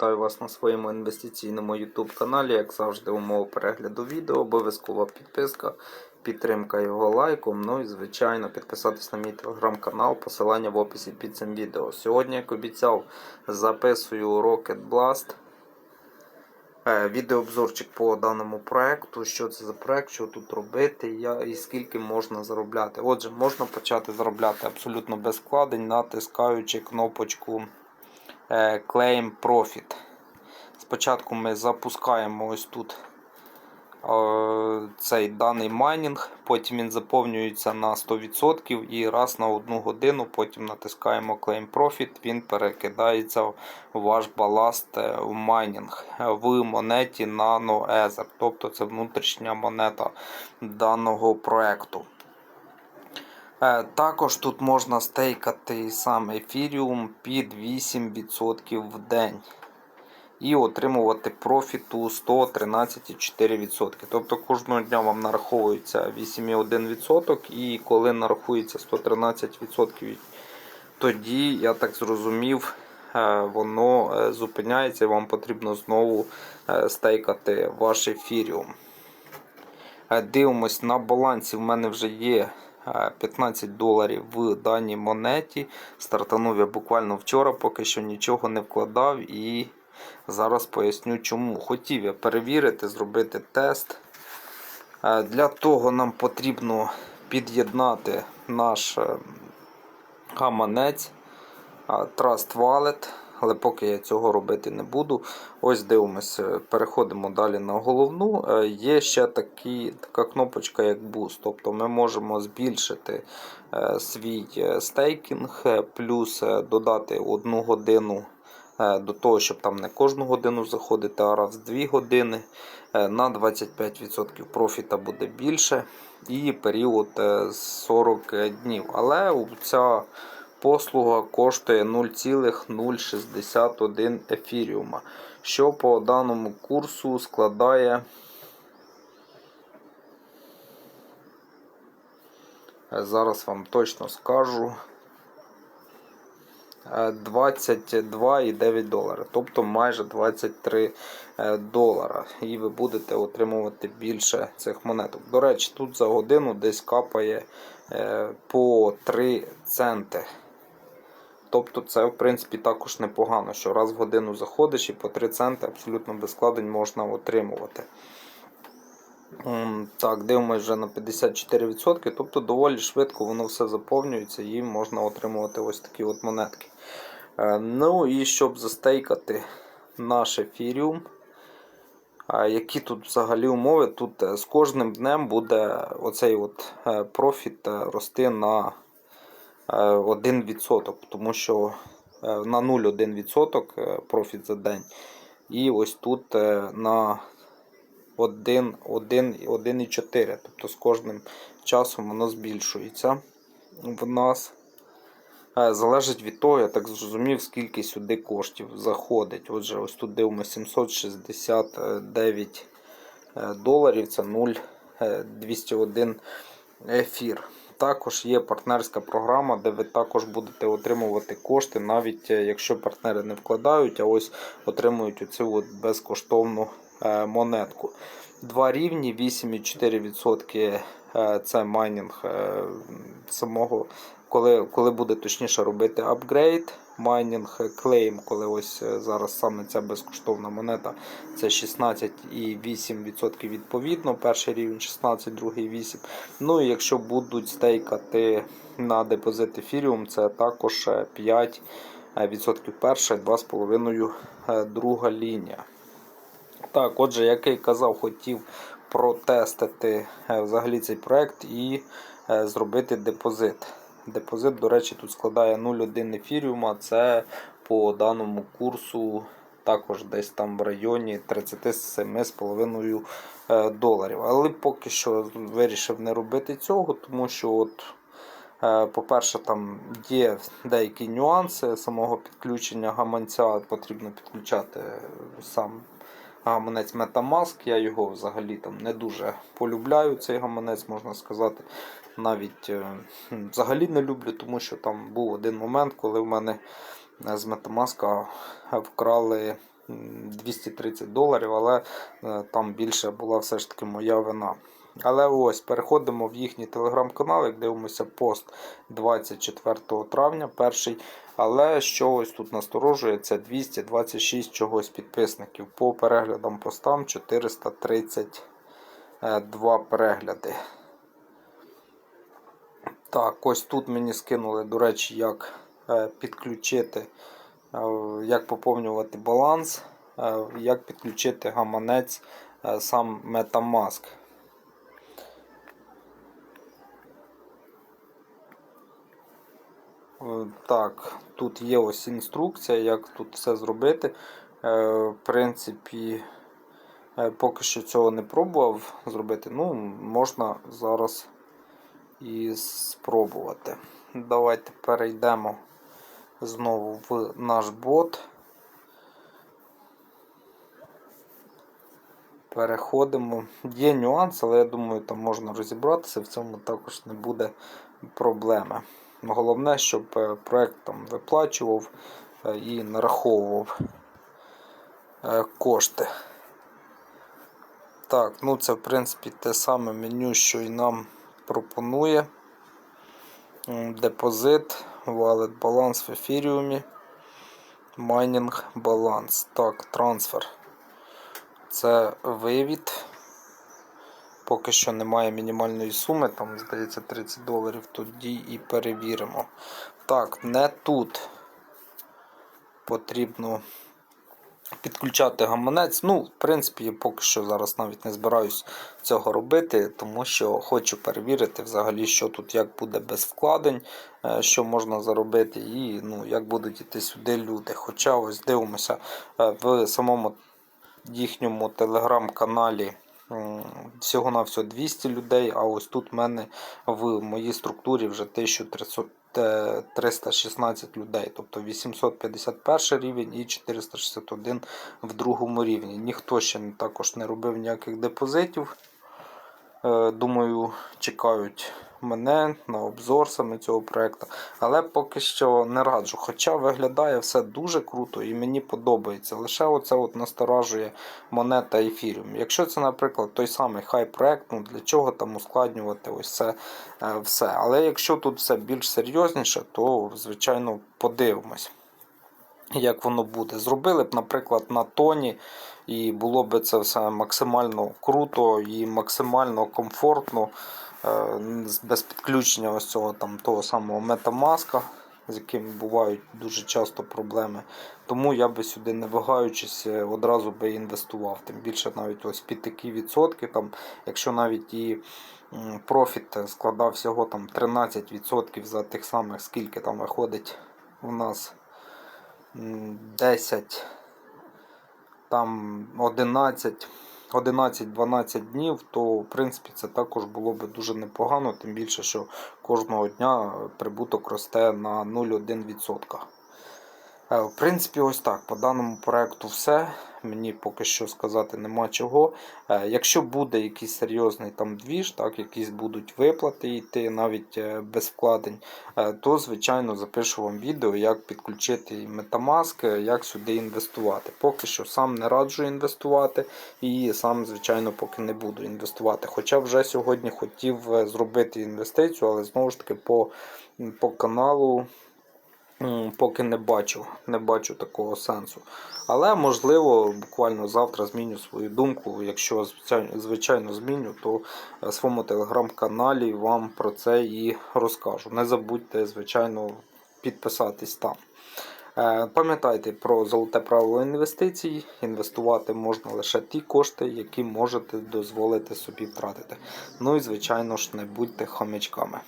Вітаю вас на своєму інвестиційному YouTube каналі. Як завжди, умова перегляду відео, обов'язкова підписка, підтримка його лайком. Ну і звичайно підписатись на мій телеграм-канал, посилання в описі під цим відео. Сьогодні, як обіцяв, записую Rocket Blast. Е, Відеообзорчик по даному проекту. Що це за проект, що тут робити і скільки можна заробляти. Отже, можна почати заробляти абсолютно без вкладень, натискаючи кнопочку Claim Profit. Спочатку ми запускаємо ось тут е, цей даний майнінг, потім він заповнюється на 100% і раз на одну годину, потім натискаємо Claim Profit, він перекидається в ваш баласт е, в майнінг е, в монеті Nano Ether, тобто це внутрішня монета даного проекту. Е, Також тут можна стейкати сам ефіріум під 8% в день. І отримувати профіту 113,4%. Тобто кожного дня вам нараховується 8,1%, і коли нарахується 113%, тоді, я так зрозумів, е, воно е, зупиняється і вам потрібно знову стейкати ваш ефіріум. Дивимось на балансі. В мене вже є 15 доларів в даній монеті. Стартанув я буквально вчора, поки що нічого не вкладав і зараз поясню чому. Хотів я перевірити, зробити тест. Е, Для того нам потрібно під'єднати наш е, гаманець е, Trust Wallet. Але поки я цього робити не буду. Ось дивимося, переходимо далі на головну. Е, Є ще такі, така кнопочка, як Boost. Тобто ми можемо збільшити е, свій е, стейкінг, е, плюс е, додати одну годину е, до того, щоб там не кожну годину заходити, а раз в 2 години. Е, На 25% профіта буде більше. І період е, 40 днів. Але ця послуга коштує 0,061 ефіріума, що по даному курсу складає е, зараз вам точно скажу е, 22,9 долара, тобто майже 23 е, долара. І ви будете отримувати більше цих монеток. До речі, тут за годину десь капає е, по 3 центи. Тобто це, в принципі, також непогано, що раз в годину заходиш і по 3 центи абсолютно без складень можна отримувати. Так, дивимося вже на 54%, тобто доволі швидко воно все заповнюється і можна отримувати ось такі от монетки. Е, Ну і щоб застейкати наш ефіріум, Які тут взагалі умови? Тут е, з кожним днем буде оцей от е, профіт е, рости на е, 1%, тому що е, на 0,1% е, профіт за день. І ось тут е, на 1, 1, 1,4. Тобто з кожним часом воно збільшується в нас. Е, Залежить від того, я так зрозумів, скільки сюди коштів заходить. Отже, ось тут дивимося 769 е, доларів, це 0,201 ефір. Також є партнерська програма, де ви також будете отримувати кошти, навіть е, якщо партнери не вкладають, а ось отримують оцю от безкоштовну е, монетку. Два рівні, 8,4% е, це майнінг самого, коли, коли буде точніше робити апгрейд. Майнінг клейм, коли ось е, зараз саме ця безкоштовна монета, це 16,8% відповідно. Перший рівень 16, другий 8. Ну і якщо будуть стейкати на депозит ефіріум, це також е, 5% перша, 2,5% е, друга лінія. Так, отже, як я казав, хотів протестити е, взагалі цей проект і е, зробити депозит. Депозит, до речі, тут складає 0,1 ефіріума, це по даному курсу також десь там в районі 37,5 е, доларів. Але поки що вирішив не робити цього, тому що от. Е, По-перше, там є деякі нюанси самого підключення гаманця, потрібно підключати сам гаманець Metamask. Я його взагалі там не дуже полюбляю, цей гаманець, можна сказати. Навіть е, взагалі не люблю, тому що там був один момент, коли в мене е, з Metamask вкрали 230 доларів, але е, там більше була все ж таки моя вина. Але ось переходимо в їхній телеграм-канал, як дивимося пост 24 травня, перший. Але що ось тут насторожує, це 226 чогось підписників. По переглядам постам 432 перегляди. Так, ось тут мені скинули, до речі, як е, підключити, е, як поповнювати баланс, е, як підключити гаманець сам Metamask. Так, тут є ось інструкція, як тут все зробити. В принципі, поки що цього не пробував зробити. Ну, можна зараз і спробувати. Давайте перейдемо знову в наш бот. Переходимо. Є нюанс, але я думаю, там можна розібратися, в цьому також не буде проблеми. Головне, щоб е, проект там виплачував е, і нараховував е, кошти. Так, ну це в принципі те саме меню, що і нам пропонує. Депозит, wallet баланс в ефіріумі, майнінг баланс. Так, трансфер. Це вивід. Поки що немає мінімальної суми, там, здається, 30 доларів. Тоді і перевіримо. Так, не тут потрібно підключати гаманець. Ну, в принципі, я поки що зараз навіть не збираюсь цього робити, тому що хочу перевірити взагалі, що тут як буде без вкладень, е, що можна заробити, і ну, як будуть йти сюди люди. Хоча ось дивимося е, в самому їхньому телеграм-каналі. Всього на всього 200 людей, а ось тут в мене в моїй структурі вже 1300, е, 316 людей, тобто 851 рівень і 461 в другому рівні. Ніхто ще також не робив ніяких депозитів. Е, Думаю, чекають мене на обзор саме цього проекту. Але поки що не раджу. Хоча виглядає все дуже круто і мені подобається. Лише оце от насторажує монета ефіріум. Якщо це, наприклад, той самий хай проект, ну для чого там ускладнювати ось це е, все. Але якщо тут все більш серйозніше, то звичайно подивимось. Як воно буде. Зробили б, наприклад, на тоні, і було б це все максимально круто і максимально комфортно, без підключення ось цього там того самого метамаска, з яким бувають дуже часто проблеми. Тому я би сюди не вагаючись е, одразу би інвестував. Тим більше навіть ось під такі відсотки, там, якщо навіть і профіт складав всього там 13% за тих самих, скільки там виходить у нас. 10, там 11, 11-12 днів, то в принципі це також було би дуже непогано, тим більше, що кожного дня прибуток росте на 0,1%. Е, В принципі, ось так. По даному проекту все. Мені поки що сказати нема чого. Е, Якщо буде якийсь серйозний там двіж, так, якісь будуть виплати йти навіть е, без вкладень, то звичайно запишу вам відео, як підключити Metamask, як сюди інвестувати. Поки що сам не раджу інвестувати і сам, звичайно, поки не буду інвестувати. Хоча вже сьогодні хотів зробити інвестицію, але знову ж таки по, по каналу. Поки не бачу, не бачу такого сенсу. Але можливо, буквально завтра зміню свою думку. Якщо звичайно, зміню, то в своєму телеграм-каналі вам про це і розкажу. Не забудьте, звичайно, підписатись там. Е, Пам'ятайте про золоте правило інвестицій. Інвестувати можна лише ті кошти, які можете дозволити собі втратити. Ну і звичайно ж, не будьте хомячками.